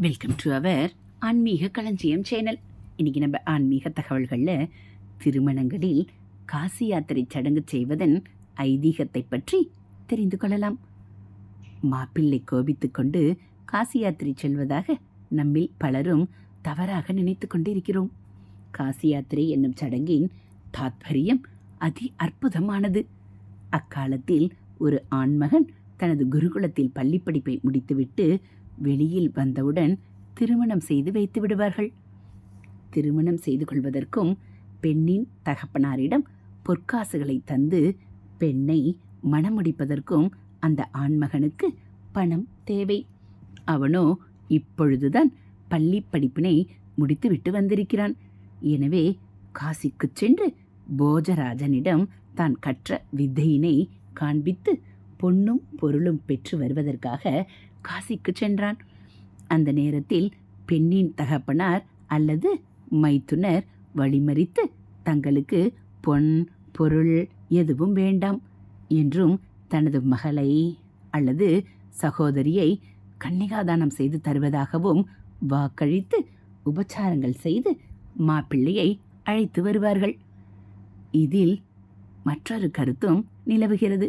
Welcome to our ஆன்மீக களஞ்சியம் channel இன்றைக்கி நம்ம ஆன்மீக தகவல்களில் திருமணங்களில் காசி யாத்திரை சடங்கு செய்வதன் ஐதீகத்தை பற்றி தெரிந்து கொள்ளலாம். மாப்பிள்ளை கோபித்துக் கொண்டு காசி யாத்திரை செல்வதாக நம்மில் பலரும் தவறாக நினைத்து கொண்டிருக்கிறோம். காசி யாத்திரை என்னும் சடங்கின் தாத்பரியம் அதி அற்புதமானது. அக்காலத்தில் ஒரு ஆண்மகன் தனது குருகுலத்தில் பள்ளிப்படிப்பை முடித்துவிட்டு வெளியில் வந்தவுடன் திருமணம் செய்து வைத்து விடுவார்கள். திருமணம் செய்து கொள்வதற்கும் பெண்ணின் தகப்பனாரிடம் பொற்காசுகளை தந்து பெண்ணை மணமுடிப்பதற்கும் அந்த ஆண்மகனுக்கு பணம் தேவை. அவனோ இப்பொழுதுதான் பள்ளி படிப்பினை முடித்துவிட்டு வந்திருக்கிறான். எனவே காசிக்குச் சென்று போஜராஜனிடம் தான் கற்ற வித்தையினை காண்பித்து பொன்னும் பொருளும் பெற்று வருவதற்காக காசிக்கு சென்றான். அந்த நேரத்தில் பெண்ணின் தகப்பனார் அல்லது மைத்துனர் வழிமறித்து தங்களுக்கு பொன் பொருள் எதுவும் வேண்டாம் என்றும் தனது மகளை அல்லது சகோதரியை கன்னிகாதானம் செய்து தருவதாகவும் வாக்களித்து உபச்சாரங்கள் செய்து மாப்பிள்ளையை அழைத்து வருவார்கள். இதில் மற்றொரு கருத்தும் நிலவுகிறது.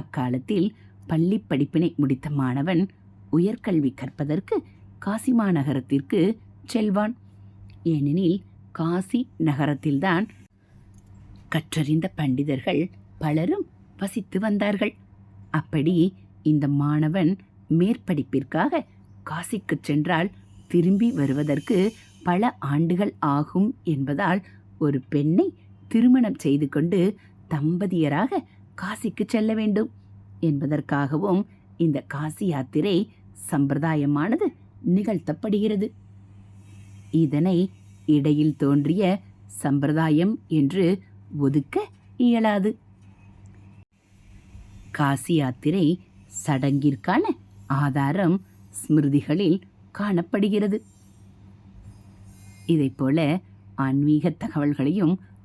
அக்காலத்தில் பள்ளி படிப்பினை முடித்த மாணவன் உயர்கல்வி கற்பதற்கு காசி மாநகரத்திற்கு செல்வான். ஏனெனில் காசி நகரத்தில்தான் கற்றறிந்த பண்டிதர்கள் பலரும் வசித்து வந்தார்கள். அப்படி இந்த மாணவன் மேற்படிப்பிற்காக காசிக்கு சென்றால் திரும்பி வருவதற்கு பல ஆண்டுகள் ஆகும் என்பதால் ஒரு பெண்ணை திருமணம் செய்து கொண்டு தம்பதியராக காசிக்கு செல்ல வேண்டும். என்பதற்காகவும் இந்த காசி யாத்திரை சம்பிரதாயமானது நிகழ்த்தப்படுகிறது. இதனை இடையில் தோன்றிய சம்பிரதாயம் என்று ஒதுக்க இயலாது. காசி யாத்திரை சடங்கிற்கான ஆதாரம் ஸ்மிருதிகளில் காணப்படுகிறது. இதைப்போல ஆன்மீக தகவல்களையும்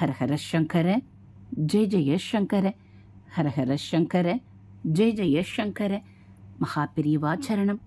ஹரஹர சங்கர ஜெய் ஜெய சங்கர ஹரஹர சங்கர ஜெய் ஜெய சங்கர. மகாபிரிவாச்சரணம்